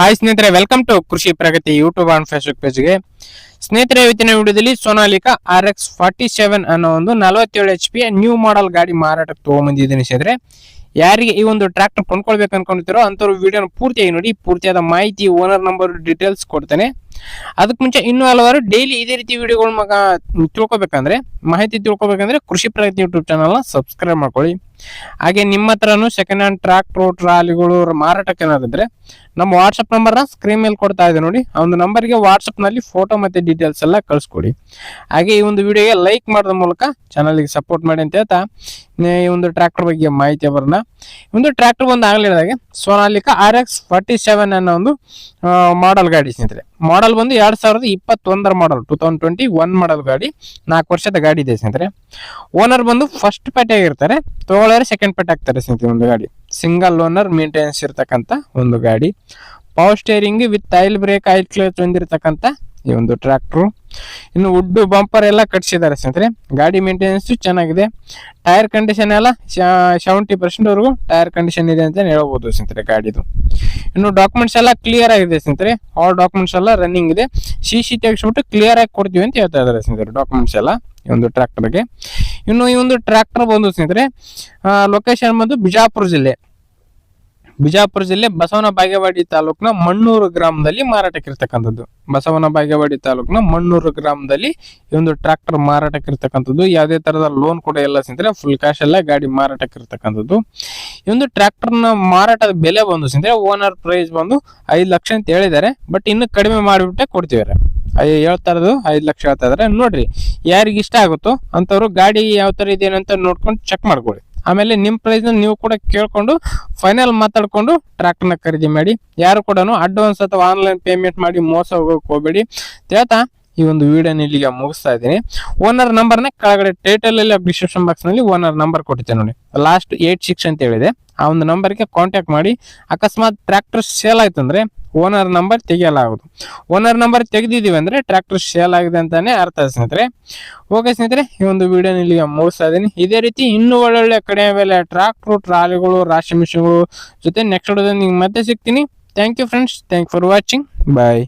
Hi ಸ್ನೇಹಿತರೆ welcome to Krishi Pragati YouTube and Facebook ಪೇಜ್ಗೆ ಸ್ನೇಹಿತರೆ, ಇವತ್ತಿನ ವಿಡಿಯೋದಲ್ಲಿ Sonalika R X forty seven ಅನ್ನೋ ಒಂದು ನಲವತ್ತೇಳು ಎಚ್ ಪಿ ನ್ಯೂ ಮಾಡೆಲ್ ಗಾಡಿ ಮಾರಾಟಕ್ಕೆ ತೊಗೊಂಬಂದಿದ್ದೀನಿ ಸ್ನೇಹಿತರೆ. ಯಾರಿಗೆ ಈ ಒಂದು ಟ್ರ್ಯಾಕ್ಟರ್ ಕೊಂಡ್ಕೊಳ್ಬೇಕು ಅನ್ಕೊಂಡಿರ್ತಾರೋ ಅಂಥವ್ರು ವಿಡಿಯೋನ ಪೂರ್ತಿಯಾಗಿ ನೋಡಿ, ಪೂರ್ತಿಯಾದ ಮಾಹಿತಿ ಓನರ್ ನಂಬರ್ ಡೀಟೇಲ್ಸ್ ಕೊಡ್ತೇನೆ. ಅದಕ್ಕೆ ಮುಂಚೆ ಇನ್ನೂ ಹಲವಾರು ಡೈಲಿ ಇದೇ ರೀತಿ ವಿಡಿಯೋಗಳ ಮಗ ತಿಳ್ಕೊಬೇಕಂದ್ರೆ, ಮಾಹಿತಿ ತಿಳ್ಕೊಬೇಕಂದ್ರೆ ಕೃಷಿ ಪ್ರಗತಿ ಯೂಟ್ಯೂಬ್ ಚಾನಲ್ನ ಸಬ್ಸ್ಕ್ರೈಬ್ ಮಾಡ್ಕೊಳ್ಳಿ. ಹಾಗೆ ನಿಮ್ಮ ಹತ್ರನೂ ಸೆಕೆಂಡ್ ಹ್ಯಾಂಡ್ ಟ್ರ್ಯಾಕ್ಟ್ರು ಟ್ರಾಲಿಗಳು, ಮಾರಾಟಕ್ಕೆ ಏನಾದಿದ್ರೆ ನಮ್ಮ ವಾಟ್ಸಪ್ ನಂಬರ್ನ ಸ್ಕ್ರೀನ್ ಮೇಲೆ ಕೊಡ್ತಾ ಇದೆ ನೋಡಿ. ಆ ಒಂದು ನಂಬರ್ಗೆ ವಾಟ್ಸಪ್ನಲ್ಲಿ ಫೋಟೋ ಮತ್ತು ಡೀಟೇಲ್ಸ್ ಎಲ್ಲ ಕಳಿಸ್ಕೊಡಿ. ಹಾಗೆ ಈ ಒಂದು ವಿಡಿಯೋಗೆ ಲೈಕ್ ಮಾಡೋದ್ರ ಮೂಲಕ ಚಾನಲ್ಗೆ ಸಪೋರ್ಟ್ ಮಾಡಿ ಅಂತ ಹೇಳ್ತಾ ಈ ಒಂದು ಟ್ರ್ಯಾಕ್ಟರ್ ಬಗ್ಗೆ ಮಾಹಿತಿ ಬರೋಣ. ಒಂದು ಟ್ರ್ಯಾಕ್ಟರ್ ಬಂದು ಹಾಗೆ Sonalika R X forty seven ಅನ್ನೋ ಒಂದು ಮಾಡಲ್ ಗಾಡಿ ಸ್ನೇಹಿತರೆ. ಮಾಡಲ್ ಬಂದು ಎರಡ್ ಸಾವಿರದ ಇಪ್ಪತ್ತೊಂದರ model two thousand twenty one model ಗಾಡಿ, ನಾಲ್ಕು ವರ್ಷದ ಗಾಡಿ ಇದೆ ಸ್ನೇಹಿತರೆ. ಓನರ್ ಬಂದು ಫಸ್ಟ್ ಪೇಟೆ ಆಗಿರ್ತಾರೆ ತಗೊಳ್ಳೋರು ಸೆಕೆಂಡ್ ಪಾರ್ಟ್ ಆಗ್ತಾರೆ ಸ್ನೇಹಿತರೆ, ಒಂದು ಗಾಡಿ. ಸಿಂಗಲ್ ಓನರ್ ಮೇಂಟೆನೆನ್ಸ್ ಇರ್ತಕ್ಕಂಥ ಒಂದು ಗಾಡಿ. Power steering with oil brake oil clutch ಹೊಂದಿರತಕ್ಕಂಥ ಈ ಒಂದು ಟ್ರ್ಯಾಕ್ಟ್ರು ಇನ್ನು ವುಡ್ ಬಂಪರ್ ಎಲ್ಲ ಕಟ್ಸಿದ್ದಾರೆ ಸ್ನೇಹಿತರೆ. ಗಾಡಿ ಮೇಂಟೆನೆನ್ಸ್ ಚೆನ್ನಾಗಿದೆ. ಟೈರ್ ಕಂಡೀಷನ್ ಎಲ್ಲ ಸೆವೆಂಟಿ ಪರ್ಸೆಂಟ್ ವರೆಗೂ ಟೈರ್ ಕಂಡೀಷನ್ ಇದೆ ಅಂತ ಹೇಳ್ಬೋದು ಸ್ನೇಹಿತರೆ ಗಾಡಿದು. ಇನ್ನು ಡಾಕ್ಯುಮೆಂಟ್ಸ್ ಎಲ್ಲ ಕ್ಲಿಯರ್ ಆಗಿದೆ ಸ್ನೇಹಿತರೆ. ಆಲ್ ಡಾಕ್ಯುಮೆಂಟ್ಸ್ ಎಲ್ಲ ರನ್ನಿಂಗ್ ಇದೆ. ಸಿ ಸಿ ತೆಗೆಸ್ಬಿಟ್ಟು ಕ್ಲಿಯರ್ ಆಗಿ ಕೊಡ್ತೀವಿ ಅಂತ ಹೇಳ್ತಾ ಇದ್ದಾರೆ ಸ್ನೇಹಿತರೆ ಡಾಕ್ಯುಮೆಂಟ್ಸ್ ಎಲ್ಲ ಈ ಒಂದು ಟ್ರ್ಯಾಕ್ಟರ್ಗೆ ಇನ್ನು ಈ ಒಂದು ಟ್ರ್ಯಾಕ್ಟರ್ ಬಂದು ಸ್ನೇಹಿತರೆ ಲೊಕೇಶನ್ ಬಂದು ಬಿಜಾಪುರ ಜಿಲ್ಲೆ. ಬಿಜಾಪುರ ಜಿಲ್ಲೆ ಬಸವನ ಬಾಗೇವಾಡಿ ತಾಲೂಕಿನ ಮಣ್ಣೂರು ಗ್ರಾಮದಲ್ಲಿ ಮಾರಾಟಕ್ಕೆ ಇರ್ತಕ್ಕಂಥದ್ದು ಬಸವನ ಬಾಗೇವಾಡಿ ತಾಲೂಕಿನ ಮಣ್ಣೂರು ಗ್ರಾಮದಲ್ಲಿ ಈ ಒಂದು ಟ್ರ್ಯಾಕ್ಟರ್ ಮಾರಾಟಕ್ಕೆ ಇರ್ತಕ್ಕಂಥದ್ದು ಯಾವುದೇ ತರಹದ ಲೋನ್ ಕೂಡ ಎಲ್ಲ ಸ್ನೇಹಿತರೆ ಫುಲ್ ಕ್ಯಾಶ್ ಎಲ್ಲ ಗಾಡಿ ಮಾರಾಟಕ್ಕೆ ಇರ್ತಕ್ಕಂಥದ್ದು ಈ ಒಂದು ಟ್ರ್ಯಾಕ್ಟರ್ನ ಮಾರಾಟದ ಬೆಲೆ ಬಂದು ಸಿಂದರೆ ಓನರ್ ಪ್ರೈಸ್ ಬಂದು ಐದು ಲಕ್ಷ ಅಂತ ಹೇಳಿದ್ದಾರೆ. ಬಟ್ ಇನ್ನು ಕಡಿಮೆ ಮಾಡಿಬಿಟ್ಟೆ ಕೊಡ್ತಿದ್ದಾರೆ. ಹೇಳ್ತಾ ಇರೋದು ಐದು ಲಕ್ಷ ಹೇಳ್ತಾ ಇದಾರೆ ನೋಡ್ರಿ, ಯಾರಿಗೆ ಇಷ್ಟ ಆಗುತ್ತೋ ಅಂಥವ್ರು ಗಾಡಿ ಯಾವ ಥರ ಇದೆ ಅಂತ ನೋಡ್ಕೊಂಡು ಚೆಕ್ ಮಾಡ್ಕೊಳ್ಳಿ. ಆಮೇಲೆ ನಿಮ್ಮ ಪ್ರೈಸ್ನ ನೀವು ಕೂಡ ಕೇಳ್ಕೊಂಡು ಫೈನಲ್ ಮಾತಾಡ್ಕೊಂಡು ಟ್ರ್ಯಾಕ್ಟರ್ನ ಖರೀದಿ ಮಾಡಿ. ಯಾರು ಕೂಡ ಅಡ್ವಾನ್ಸ್ ಅಥವಾ ಆನ್ಲೈನ್ ಪೇಮೆಂಟ್ ಮಾಡಿ ಮೋಸ ಹೋಗೋಕೆ ಹೋಗಬೇಡಿ. ಹೇಳ್ತಾ ಈ ಒಂದು ವಿಡಿಯೋನ ಇಲ್ಲಿಗೆ ಮುಗಿಸ್ತಾ ಇದ್ದೀನಿ. ಓನರ್ ನಂಬರ್ನ ಕೆಳಗಡೆ ಟೈಟಲ್ ಅಲ್ಲಿ ಡಿಸ್ಕ್ರಿಪ್ಷನ್ ಬಾಕ್ಸ್ನಲ್ಲಿ ಓನರ್ ನಂಬರ್ ಕೊಟ್ಟಿದ್ದೆ ನೋಡಿ. ಲಾಸ್ಟ್ ಏಟ್ ಸಿಕ್ಸ್ ಅಂತ ಹೇಳಿದೆ. ಆ ಒಂದು ನಂಬರ್ಗೆ ಕಾಂಟ್ಯಾಕ್ಟ್ ಮಾಡಿ. ಅಕಸ್ಮಾತ್ ಟ್ರ್ಯಾಕ್ಟರ್ ಸೇಲ್ ಆಯ್ತು ಅಂದ್ರೆ ಓನರ್ ನಂಬರ್ ತೆಗೆಯಲಾಗುವುದು. ಓನರ್ ನಂಬರ್ ತೆಗೆದಿದ್ದೀವಿ ಅಂದ್ರೆ ಟ್ರ್ಯಾಕ್ಟರ್ ಸೇಲ್ ಆಗಿದೆ ಅಂತಾನೆ ಅರ್ಥ ಸ್ನೇಹಿತರೆ. ಓಕೆ ಸ್ನೇಹಿತರೆ, ಈ ಒಂದು ವಿಡಿಯೋನ ಇಲ್ಲಿಗೆ ಮುಗಿಸ್ತಾ ಇದ್ದೀನಿ. ಇದೇ ರೀತಿ ಇನ್ನೂ ಒಳ್ಳೊಳ್ಳೆ ಕಡಿಮೆ ಬೆಲೆ ಟ್ರಾಕ್ಟ್ರು ಟ್ರಾಲಿಗಳು ರಾಶಿ ಮಿಷಿನ್ಗಳು ಜೊತೆ ನೆಕ್ಸ್ಟ್ ನಿಮ್ಗೆ ಮತ್ತೆ ಸಿಗ್ತೀನಿ. Thank you friends thank for watching bye